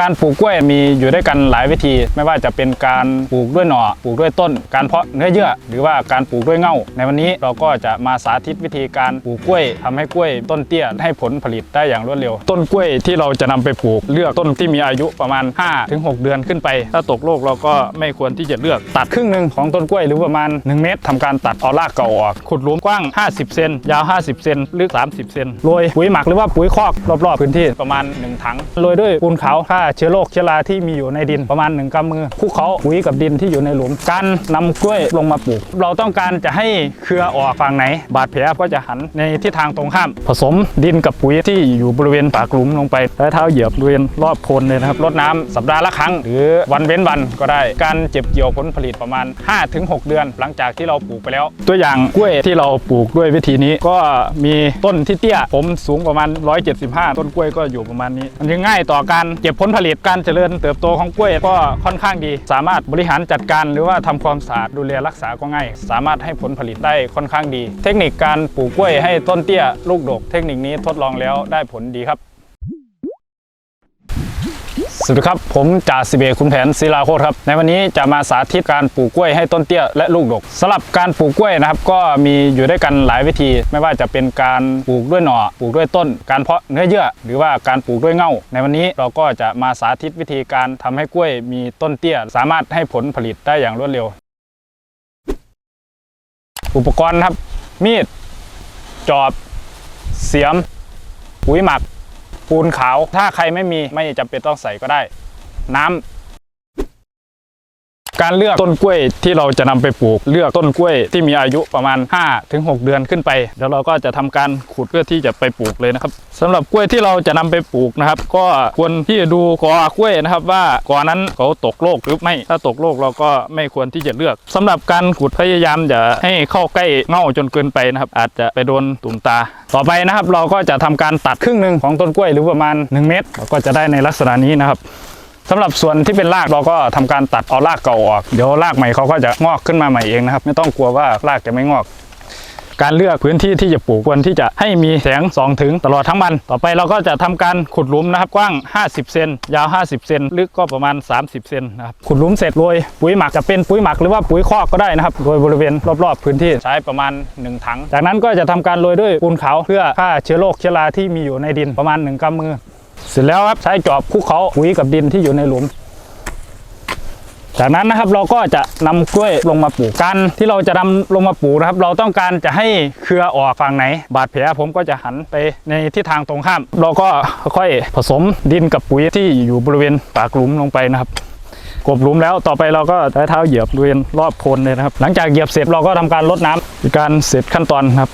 การปลูกกล้วยมีอยู่ด้วยกันหลายวิธี ไม่ว่าจะเป็นการปลูกด้วยหน่อปลูกด้วยต้น การเพาะเนื้อเยื่อ หรือว่าการปลูกด้วยเง่า ในวันนี้เราก็จะมาสาธิตวิธีการปลูกกล้วยทำให้กล้วย ต้นเตี้ยให้ผลผลิตได้อย่างรวดเร็ว ต้นกล้วยที่เราจะนำไปปลูกเลือกต้นที่มีอายุประมาณ 5-6 เดือนขึ้นไป ถ้าตกโรคเราก็ไม่ควรที่จะเลือกตัดครึ่งหนึ่งของต้นกล้วยหรือประมาณ 1 เมตรทำการตัดเอารากเก่าออกขุดหลุมกว้าง 50 เซนยาว 50 เซนลึก 30 เซนโรยปุ๋ยหมักหรือว่าปุ๋ยคอกรอบๆพื้นที่ประมาณ 1 ถังโรยด้วยปูนขาวฆ่าเชื้อโรคเชื้อราที่มีอยู่ในดินประมาณ 1กำมือคุกเขาปุ๋ยกับดินที่อยู่ในหลุมการนำกล้วยลงมาปลูก เราต้องการจะให้เครือออกฝั่งไหน บาดแผลก็จะหันในทิศทางตรงข้าม ผสมดินกับปุ๋ยที่อยู่บริเวณปากหลุมลงไปและเท้าเหยียบบริเวณรอบโคนเลยนะครับรดน้ำสัปดาห์ละครั้ง หรือวันเว้นวันก็ได้ การเก็บเกี่ยวผลผลิตประมาณ 5-6 เดือน หลังจากที่เราปลูกไปแล้ว ตัวอย่างกล้วยที่เราปลูกด้วยวิธีนี้ก็มีต้นที่เตี้ยผมสูงประมาณ 175 ต้นกล้วยก็อยู่ประมาณนี้ มันจะง่ายต่อการเก็บผลผผลิตการเจริญเติบโตของกล้วยก็ค่อนข้างดี สามารถบริหารจัดการหรือว่าทำความสะอาดดูแลรักษาก็ง่าย สามารถให้ผลผลิตได้ค่อนข้างดี เทคนิคการปลูกกล้วยให้ต้นเตี้ยลูกดก เทคนิคนี้ทดลองแล้วได้ผลดีครับ สวัสดีครับ ผมจ่าสิบเอกคุณแผนศิลาโคตรครับ ในวันนี้จะมาสาธิตการปลูกกล้วยให้ต้นเตี้ยและลูกดกสำหรับการปลูกกล้วยนะครับ ก็มีอยู่ด้วยกันหลายวิธี ไม่ว่าจะเป็นการปลูกด้วยหน่อ ปลูกด้วยต้น การเพาะเนื้อเยื่อ หรือว่าการปลูกด้วยเง่า ในวันนี้เราก็จะมาสาธิตวิธีการทำให้กล้วยมีต้นเตี้ย สามารถให้ผลผลิตได้อย่างรวดเร็ว อุปกรณ์ครับ มีด จอบ เสียม ปุ๋ยหมัก ปูนขาว ถ้าใครไม่มีไม่จำเป็นต้องใส่ก็ได้ น้ำ การเลือกต้นกล้วยที่เราจะนำไปปลูกเลือกต้นกล้วยที่มีอายุประมาณ 5-6 เดือนขึ้นไปเดี๋ยวเราก็จะทำการขุดเพื่อที่จะไปปลูกเลยนะครับสำหรับกล้วยที่เราจะนำไปปลูกนะครับ ก็ควรที่จะดูกอกล้วยนะครับ ว่ากอนั้นเขาตกโรคหรือไม่ถ้าตกโรคเราก็ไม่ควรที่จะเลือกสำหรับการขุดพยายามอย่าให้เข้าใกล้เง่าจนเกินไปนะครับ อาจจะไปโดนตุ่มตา ต่อไปนะครับ เราก็จะทำการตัดครึ่งหนึ่งของต้นกล้วยหรือประมาณ 1 เมตรเราก็จะได้ในลักษณะนี้นะครับ สำหรับส่วนที่เป็นรากเราก็ทำการตัดเอารากเก่าออก เดี๋ยวรากใหม่เขาก็จะงอกขึ้นมาใหม่เองนะครับ ไม่ต้องกลัวว่ารากจะไม่งอก การเลือกพื้นที่ที่จะปลูกควรที่จะให้มีแสงส่องถึงตลอดทั้งวัน ต่อไปเราก็จะทำการขุดหลุมนะครับ กว้าง 50 เซนยาว 50 เซนลึกก็ประมาณ 30 เซนนะครับขุดหลุมเสร็จโรยปุ๋ยหมักจะเป็นปุ๋ยหมักหรือว่าปุ๋ยคอกก็ได้นะครับโดยบริเวณรอบๆ พื้นที่ใช้ประมาณ 1 ถัง จากนั้นก็จะทำการโรยด้วยปูนขาวเพื่อฆ่าเชื้อโรคเชื้อราที่มีอยู่ในดินประมาณ 1กำมือ เสร็จแล้วครับใช้จอบคุกเขาปุยกับดินที่อยู่ในหลุม จากนั้นนะครับเราก็จะนำกล้วยลงมาปลูกกันที่เราจะนำลงมาปลูกนะครับ เราต้องการจะให้เครือออกฝั่งไหน บาดแผลผมก็จะหันไปในทิศทางตรงข้าม เราก็ค่อยผสมดินกับปุ๋ยที่อยู่บริเวณปากหลุมลงไปนะครับกบหลุมแล้วต่อไปเราก็ใช้เท้าเหยียบบริเวณรอบโคนเลยนะครับ หลังจากเหยียบเสร็จเราก็ทำการรดน้ำเป็นการเสร็จขั้นตอนครับ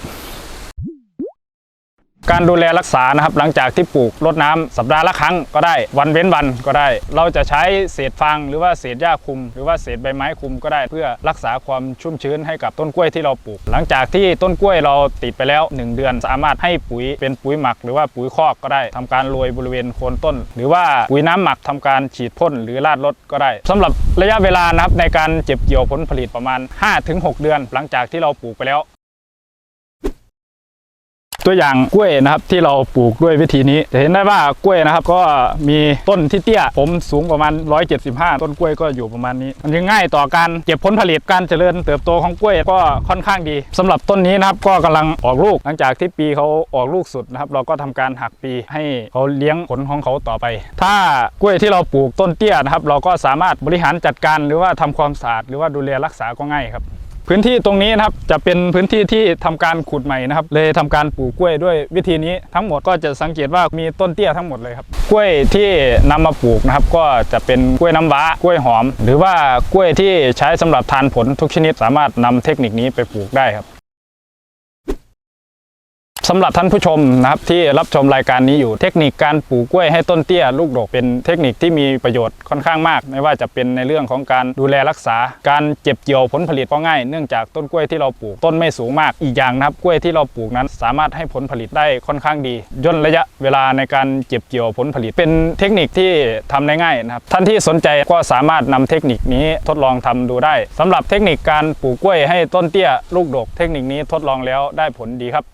การดูแลรักษานะครับหลังจากที่ปลูกรดน้ำสัปดาห์ละครั้งก็ได้วันเว้นวันก็ได้ เราจะใช้เศษฟางหรือว่าเศษหญ้าคลุม หรือว่าเศษใบไม้คลุมก็ได้ เพื่อรักษาความชุ่มชื้นให้กับต้นกล้วยที่เราปลูก หลังจากที่ต้นกล้วยเราติดไปแล้ว 1 เดือน สามารถให้ปุ๋ยเป็นปุ๋ยหมัก หรือว่าปุ๋ยคอกก็ได้ทำการโรยบริเวณโคนต้น หรือว่าปุ๋ยน้ำหมักทำการฉีดพ่นหรือราดรดก็ได้สำหรับระยะเวลานะครับในการเก็บเกี่ยวผลผลิตประมาณ 5-6 เดือน หลังจากที่เราปลูกไปแล้ว ตัวอย่างกล้วยนะครับที่เราปลูกด้วยวิธีนี้จะเห็นได้ว่ากล้วยนะครับ ก็มีต้นที่เตี้ย ผมสูงประมาณ 175 ต้นกล้วยก็อยู่ประมาณนี้ มันจะง่ายต่อการเก็บผลผลิตการเจริญเติบโตของกล้วยก็ค่อนข้างดีสำหรับต้นนี้นะครับก็กำลังออกลูกหลังจากที่ปีเขาออกลูกสุดนะครับ เราก็ทำการหักปีให้เขาเลี้ยงผลของเขาต่อไป ถ้ากล้วยที่เราปลูกต้นเตี้ยนะครับ เราก็สามารถบริหารจัดการหรือว่าทำความสะอาดหรือว่าดูแลรักษาก็ง่ายครับ พื้นที่ตรงนี้นะครับจะเป็นพื้นที่ที่ทำการขุดใหม่นะครับ เลยทำการปลูกกล้วยด้วยวิธีนี้ทั้งหมดก็จะสังเกตว่ามีต้นเตี้ยทั้งหมดเลยครับกล้วยที่นำมาปลูกนะครับ ก็จะเป็นกล้วยน้ำว้ากล้วยหอม หรือว่ากล้วยที่ใช้สำหรับทานผลทุกชนิดสามารถนำเทคนิคนี้ไปปลูกได้ครับ สำหรับท่านผู้ชมนะครับที่รับชมรายการนี้อยู่เทคนิคการปลูกกล้วยให้ต้นเตี้ยลูกดกเป็นเทคนิคที่มีประโยชน์ค่อนข้างมาก ไม่ว่าจะเป็นในเรื่องของการดูแลรักษา การเก็บเกี่ยวผลผลิตก็ง่าย เนื่องจากต้นกล้วยที่เราปลูกต้นไม่สูงมากอีกอย่างนะครับกล้วยที่เราปลูกนั้นสามารถให้ผลผลิตได้ค่อนข้างดีย่นระยะเวลาในการเก็บเกี่ยวผลผลิต เป็นเทคนิคที่ทำได้ง่ายนะครับท่านที่สนใจก็สามารถนำเทคนิคนี้ทดลองทำดูได้สำหรับเทคนิคการปลูกกล้วยให้ต้นเตี้ยลูกดก เทคนิคนี้ทดลองแล้วได้ผลดีครับ